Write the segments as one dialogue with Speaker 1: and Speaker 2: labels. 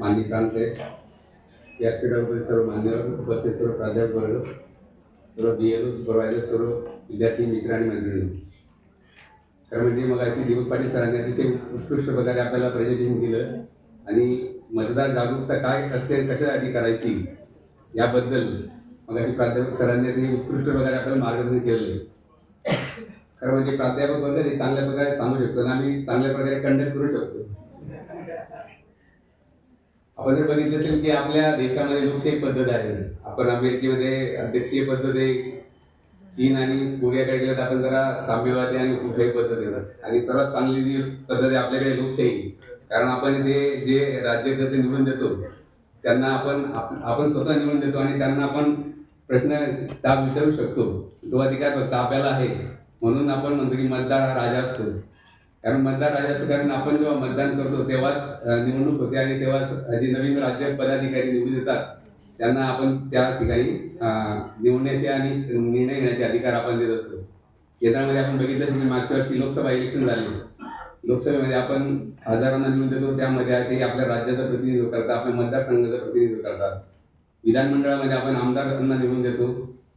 Speaker 1: मानिकांत प्रांत व्यासपीठावर सर्व मान्यवर उपस्थित सर्व प्राध्यापक वर्ग सर्व बी एल ओ सुपरवायझर सर्व विद्यार्थी मित्र आणि मैत्रिणी. खरं म्हणजे मग अशी दिवस पाटील सरांनी अतिशय उत्कृष्ट प्रकारे आपल्याला प्रेझेंटेशन दिलं आणि मतदार जागरूकता काय असते आणि कशासाठी करायची याबद्दल मग अशी प्राध्यापक सरांनी अतिशय उत्कृष्ट प्रकारे आपल्याला मार्गदर्शन केलेलं आहे खरं म्हणजे प्राध्यापक वर्ग ते चांगल्या प्रकारे सांगू शकतो आणि आम्ही चांगल्या प्रकारे कंडक्ट करू शकतो. आपण बघितलं असेल की आपल्या देशामध्ये लोकशाही पद्धत आहे. आपण अमेरिकेमध्ये अध्यक्षीय पद्धत आहे. चीन आणि कोरियाकडे गेलं तर आपण जरा साम्यवादी आणि हुकुमशाही पद्धत येतात आणि सर्वात चांगली जी पद्धत आहे आपल्याकडे लोकशाही. कारण आपण इथे जे राज्यकर्ते निवडून देतो. त्यांना आपण आपण स्वतः निवडून देतो आणि त्यांना आपण प्रश्न साफ विचारू शकतो. तो अधिकार फक्त आपल्याला आहे. म्हणून आपण म्हणतो की मतदार हा राजा असतो. कारण मतदार राजा असतो कारण आपण जेव्हा मतदान करतो तेव्हाच निवडणूक होते आणि तेव्हाच जे नवीन राज्य पदाधिकारी निवडून येतात त्यांना आपण त्या ठिकाणी निवडण्याचे आणि निर्णय घेण्याचे अधिकार आपण देत असतो. केंद्रामध्ये आपण बघितलं म्हणजे मागच्या वर्षी लोकसभा इलेक्शन झाले. लोकसभेमध्ये आपण हजारांना निवडून देतो त्यामध्ये ते आपल्या राज्याचं प्रतिनिधित्व करतात आपल्या मतदारसंघाचं प्रतिनिधित्व करतात. विधानमंडळामध्ये आपण आमदारांना निवडून देतो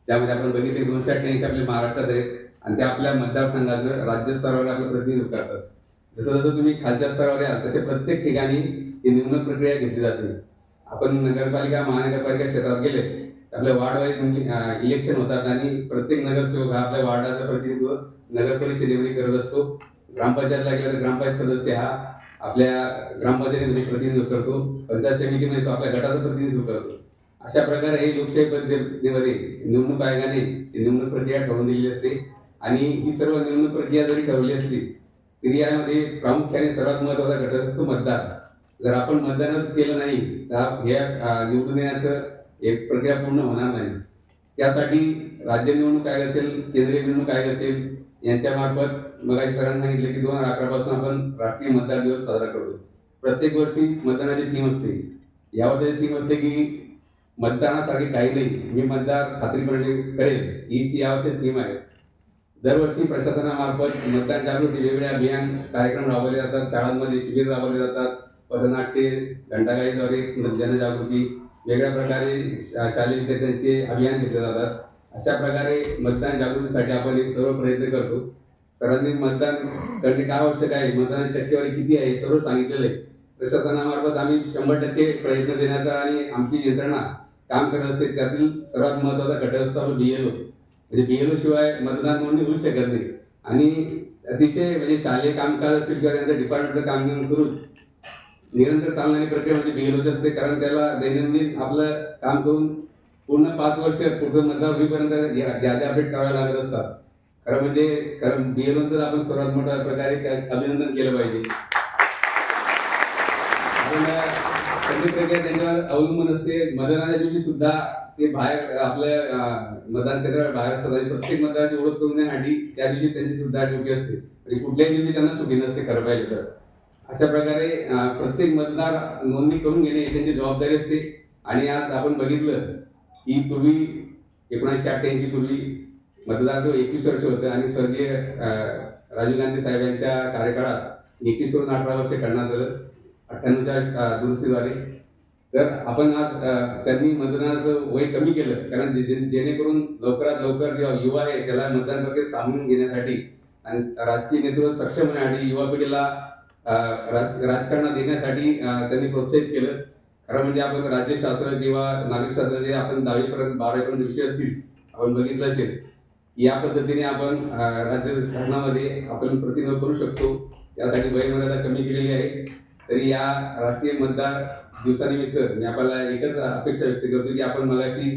Speaker 1: त्यामध्ये आपण बघितले दोनशे अठ्ठ्याऐंशी आपले महाराष्ट्रात आहेत. आणि ते आपल्या मतदारसंघाचं राज्य स्तरावर आपलं प्रतिनिधित्व करतात. जसं जसं तुम्ही खालच्या स्तरावर याल तसे प्रत्येक ठिकाणी ही निवडणूक प्रक्रिया घेतली जाते. आपण नगरपालिका महानगरपालिका क्षेत्रात गेले तर आपल्या वार्डवाईज म्हणजे, इलेक्शन होतात आणि प्रत्येक नगरसेवक हा आपल्या वार्डाचं प्रतिनिधित्व नगर परिषदेमध्ये करत असतो. ग्रामपंचायतला गेला तर ग्रामपंचायत सदस्य हा आपल्या ग्रामपंचायतीमध्ये प्रतिनिधित्व करतो. पंचायत समितीमध्ये तो आपल्या गटाचं प्रतिनिधित्व करतो. अशा प्रकारे हे लोकशाही पद्धतीमध्ये निवडणूक आयोगाने ही निवडणूक प्रक्रिया ठरवून दिलेली असते. आणि ही सर्व निवडणूक प्रक्रिया जरी ठरवली असली तरी यामध्ये प्रामुख्याने सर्वात महत्त्वाचा घटक असतो मतदार जर आपण मतदानच केलं नाही तर हे निवडून येण्याचं एक प्रक्रिया पूर्ण होणार नाही. त्यासाठी राज्य निवडणूक आयोग असेल केंद्रीय निवडणूक आयोग असेल यांच्या मार्फत सरांनी सांगितलं की दोन हजार अकरापासून आपण राष्ट्रीय मतदार दिवस साजरा करतो. प्रत्येक वर्षी मतदानाची थीम असते. या वर्षाची थीम असते की मतदानासारखे काही नाही मी मतदार खात्रीपणे करेल ही या यावर्षी थीम आहे. दरवर्षी प्रशासनामार्फत मतदान जागृती वेगवेगळे अभियान कार्यक्रम राबवले जातात. शाळांमध्ये शिबिर राबवले जातात. पथनाट्ये घंटागाडीद्वारे जनजागृती वेगळ्या प्रकारे शालेय विद्यार्थ्यांचे अभियान घेतले जातात. अशा प्रकारे मतदान जागृतीसाठी आपण एक सर्व प्रयत्न करतो. सर्वांनी मतदान करणे काय आवश्यक आहे? मतदानाची टक्केवारी किती आहे? हे सर्व सांगितलेलं आहे. प्रशासनामार्फत आम्ही शंभर टक्के प्रयत्न देण्याचा आणि आमची यंत्रणा काम करत असते. त्यातील सर्वात महत्त्वाचा घटक असतो आपला एल म्हणजे बीएलओ शिवाय मतदान नोंदणी होऊ शकत नाही. आणि अतिशय म्हणजे शालेय कामकाज असेल किंवा त्यांच्या डिपार्टमेंटचं काम करून निरंतर चालणारी प्रक्रिया म्हणजे बीएलओची असते. कारण त्याला दैनंदिन आपलं काम करून पूर्ण पाच वर्ष पुढचं मतदार होईपर्यंत याद्या अपडेट कराव्या लागत असतात. खरं म्हणजे कारण बीएलओचं आपण सर्वात मोठ्या प्रकारे अभिनंदन केलं पाहिजे कारण सगळी प्रक्रिया त्यांच्यावर अवलंबून असते. मतदानाच्या दिवशी सुद्धा ते बाहेर आपल्या मतदान केंद्रावर बाहेर असतात प्रत्येक मतदाराची ओळख करून देण्यासाठी त्या दिवशी त्यांची सुद्धा ड्युटी असते. आणि कुठल्याही दिवशी त्यांना सुट्टी नसते खरं पाहिजे तर. अशा प्रकारे प्रत्येक मतदार नोंदणी करून घेणे ही त्यांची जबाबदारी असते. आणि आज आपण बघितलं की पूर्वी एकोणीसशे अठ्ठ्याऐंशी पूर्वी मतदार जो एकवीस वर्ष होतं आणि स्वर्गीय राजीव गांधी साहेब यांच्या कार्यकाळात एकवीस वरून अठरा वर्ष करण्यात आलं. अठ्ठ्याण्णवच्या दुरुस्तीद्वारे. तर आपण आज त्यांनी मतदानाचं वय कमी केलं. कारण जे- जेणेकरून लवकरात लवकर जेव्हा युवा आहे त्याला मतदान प्रक्रियेत सामावून घेण्यासाठी आणि राजकीय नेतृत्व सक्षम होण्यासाठी युवा पिढीला राज राजकारणात देण्यासाठी त्यांनी प्रोत्साहित केलं. खरं म्हणजे आपण राज्यशास्त्र किंवा नागरिकशास्त्राचे आपण दहावीपर्यंत बारावीपर्यंत विषय असतील आपण बघितलं असेल या पद्धतीने आपण राज्य शासनामध्ये आपण प्रतिनिधित्व करू शकतो. त्यासाठी वयमर्यादा कमी केलेली आहे. तरी या राष्ट्रीय मतदार दिवसानिमित्त मी आपल्याला एकच अपेक्षा व्यक्त करतो की आपण मगाशी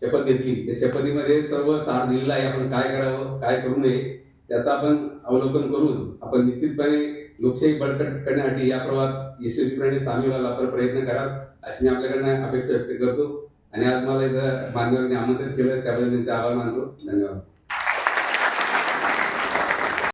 Speaker 1: शपथ घेतली. त्या शपथीमध्ये सर्व सार दिलेला आहे. आपण काय करावं काय करू नये त्याचं आपण अवलोकन करून आपण निश्चितपणे लोकशाही बळकट करण्यासाठी या प्रवाहात यशस्वीपणे सामील व्हायला आपण प्रयत्न करा अशी मी आपल्याकडनं अपेक्षा व्यक्त करतो. आणि आज मला इथं बांधवांनी आमंत्रित केलं त्याबद्दल त्यांचे आभार मानतो. धन्यवाद.